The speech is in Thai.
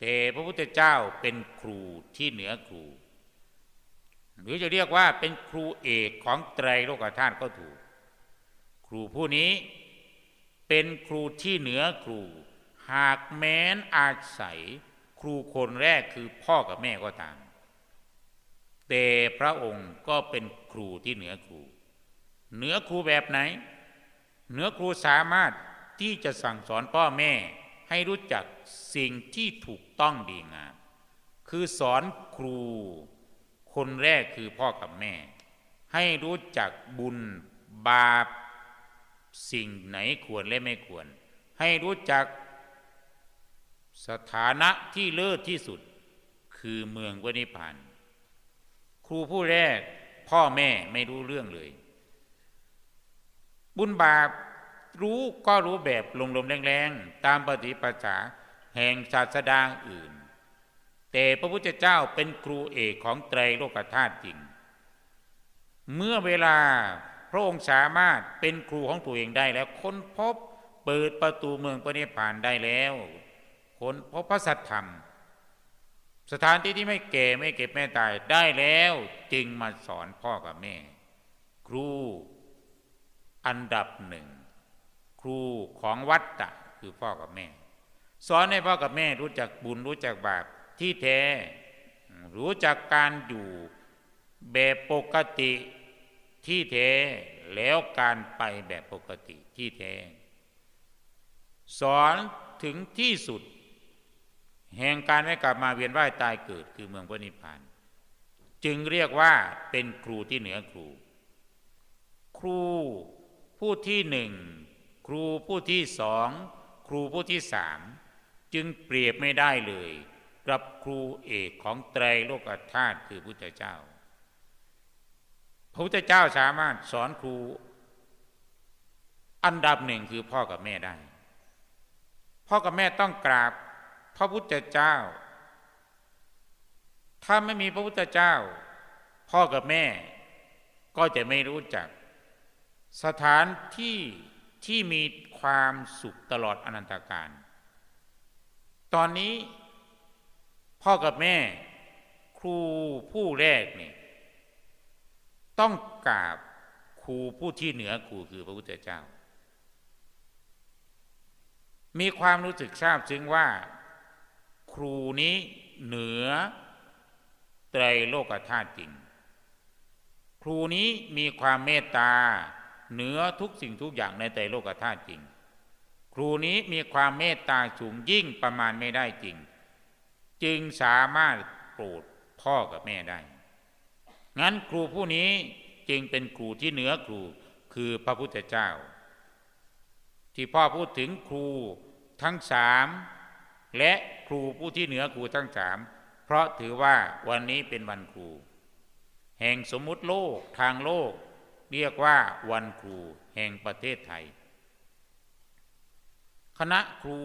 แต่พระพุทธเจ้าเป็นครูที่เหนือครู หรือจะเรียกว่าเป็นครูเอกของไตรโลกธาตุก็ถูก ครูผู้นี้เป็นครูที่เหนือครู หากแม้นอาศัยครูคนแรกคือพ่อกับแม่ก็ตาม แต่พระองค์ก็เป็นครูที่เหนือครู เหนือครูแบบไหน เหนือครูสามารถที่จะสั่งสอนพ่อแม่ ให้รู้จักสิ่งที่ถูกต้องดีงาม คือสอนครู คนแรกคือพ่อกับแม่ ให้รู้จักบุญบาป สิ่งไหนควรและไม่ควร ให้รู้จักสถานะที่เลิศที่สุด คือเมืองวนิพาน ครูผู้แรกพ่อแม่ไม่รู้เรื่องเลย บุญบาป รู้ก็รู้แบบลมๆแรงๆ ตามปฏิปจาแห่งศาสดาอื่น แต่พระพุทธเจ้าเป็นครูเอกของไตรโลกธาตุจริง เมื่อเวลาพระองค์สามารถเป็นครูของตัวเองได้แล้วค้นพบเปิดประตูเมืองพระนิพานได้แล้วค้นพบพระสัทธรรม สถานที่ที่ไม่แก่ไม่เก็บไม่ตายได้แล้วจึงมาสอนพ่อกับแม่ ครูอันดับหนึ่ง รูของวัดตะคือพ่อกับแม่ สอนให้พ่อกับแม่รู้จักบุญรู้จักบาปที่แท้ รู้จักการอยู่แบบปกติที่แท้แล้วการไปแบบปกติที่แท้ สอนถึงที่สุด แห่งการไม่กลับมาเวียนว่ายตายเกิดคือเมืองพระนิพพาน จึงเรียกว่าเป็นครูที่เหนือครู ครูผู้ที่หนึ่ง ครูผู้ที่สองครูผู้ที่สามจึงเปรียบไม่ได้เลย กับครูเอกของไตรโลกธาตุคือพุทธเจ้า พระพุทธเจ้าสามารถสอนครู อันดับหนึ่งคือพ่อกับแม่ได้ พ่อกับแม่ต้องกราบพระพุทธเจ้า ถ้าไม่มีพระพุทธเจ้า พ่อกับแม่ก็จะไม่รู้จัก สถานที่ ที่มีความสุขตลอดอนันตการ ตอนนี้พ่อกับแม่ครูผู้แรกนี่ต้องกราบครูผู้ที่เหนือครูคือพระพุทธเจ้า มีความรู้สึกทราบซึ้งว่า ครูนี้เหนือไตรโลกธาตุจริง ครูนี้มีความเมตตา เหนือทุกสิ่งทุกอย่างในใจโลกธาตุจริง ครูนี้มีความเมตตาสูงยิ่งประมาณไม่ได้จริง จึงสามารถโปรดพ่อกับแม่ได้ งั้นครูผู้นี้จึงเป็นครูที่เหนือครูคือพระพุทธเจ้า ที่พ่อพูดถึงครูทั้งสามและครูผู้ที่เหนือครูทั้งสามเพราะถือว่าวันนี้เป็นวันครู แห่งสมมุติโลกทางโลก เรียกว่าวันครูแห่งประเทศไทย คณะครู